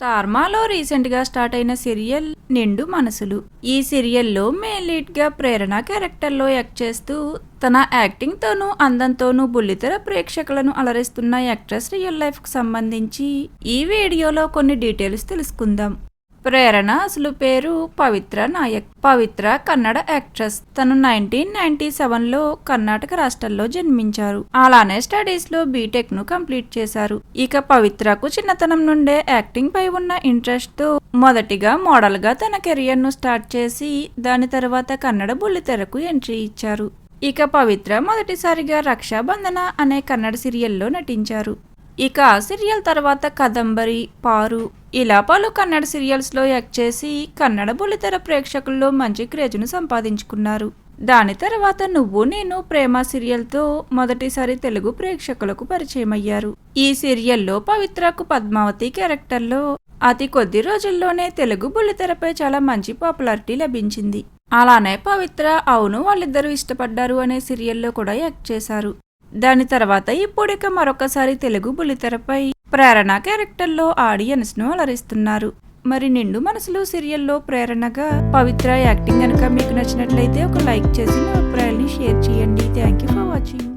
తార్మాలో రీసెంట్గా స్టార్ట్ అయిన సీరియల్ నిండు మనసులు. ఈ సీరియల్లో మెయిన్ లీడ్గా ప్రేరణ క్యారెక్టర్లో యాక్ట్ చేస్తూ తన యాక్టింగ్తోనూ అందంతోనూ బుల్లితెర ప్రేక్షకులను అలరిస్తున్న యాక్ట్రెస్ రియల్ లైఫ్కు సంబంధించి ఈ వీడియోలో కొన్ని డీటెయిల్స్ తెలుసుకుందాం. ప్రేరణ అసలు పేరు పవిత్ర నాయక్. పవిత్ర కన్నడ యాక్ట్రెస్. తను నైన్టీన్ నైన్టీ సెవెన్లో కర్ణాటక రాష్ట్రంలో జన్మించారు. అలానే స్టడీస్లో బీటెక్ను కంప్లీట్ చేశారు. ఇక పవిత్రకు చిన్నతనం నుండే యాక్టింగ్ పై ఉన్న ఇంట్రెస్ట్తో మొదటిగా మోడల్గా తన కెరియర్ను స్టార్ట్ చేసి దాని తర్వాత కన్నడ బుల్లితెరకు ఎంట్రీ ఇచ్చారు. ఇక పవిత్ర మొదటిసారిగా రక్షాబంధన అనే కన్నడ సీరియల్లో నటించారు. ఇక ఆ సీరియల్ తర్వాత కదంబరి పారు ఇలా పలు కన్నడ సీరియల్స్లో యాక్ట్ చేసి కన్నడ బుల్లితెర ప్రేక్షకుల్లో మంచి క్రేజ్ను సంపాదించుకున్నారు. దాని తర్వాత నువ్వు నేను ప్రేమ సీరియల్తో మొదటిసారి తెలుగు ప్రేక్షకులకు పరిచయం అయ్యారు ఈ సీరియల్లో పవిత్రకు పద్మావతి క్యారెక్టర్లో అతి కొద్ది రోజుల్లోనే తెలుగు బుల్లితెరపై చాలా మంచి పాపులారిటీ లభించింది. అలానే పవిత్ర అవును వాళ్ళిద్దరూ ఇష్టపడ్డారు అనే సీరియల్లో కూడా యాక్ట్ చేశారు. దాని తర్వాత ఇప్పుడిక మరొకసారి తెలుగు బుల్లితెరపై ప్రేరణ క్యారెక్టర్లో ఆడియన్స్ను అలరిస్తున్నారు. మరి నిండు మనసులు సీరియల్లో ప్రేరణగా పవిత్ర యాక్టింగ్ కనుక మీకు నచ్చినట్లయితే ఒక లైక్ చేసి మీ అభిప్రాయాల్ని షేర్ చేయండి. Thank you for watching.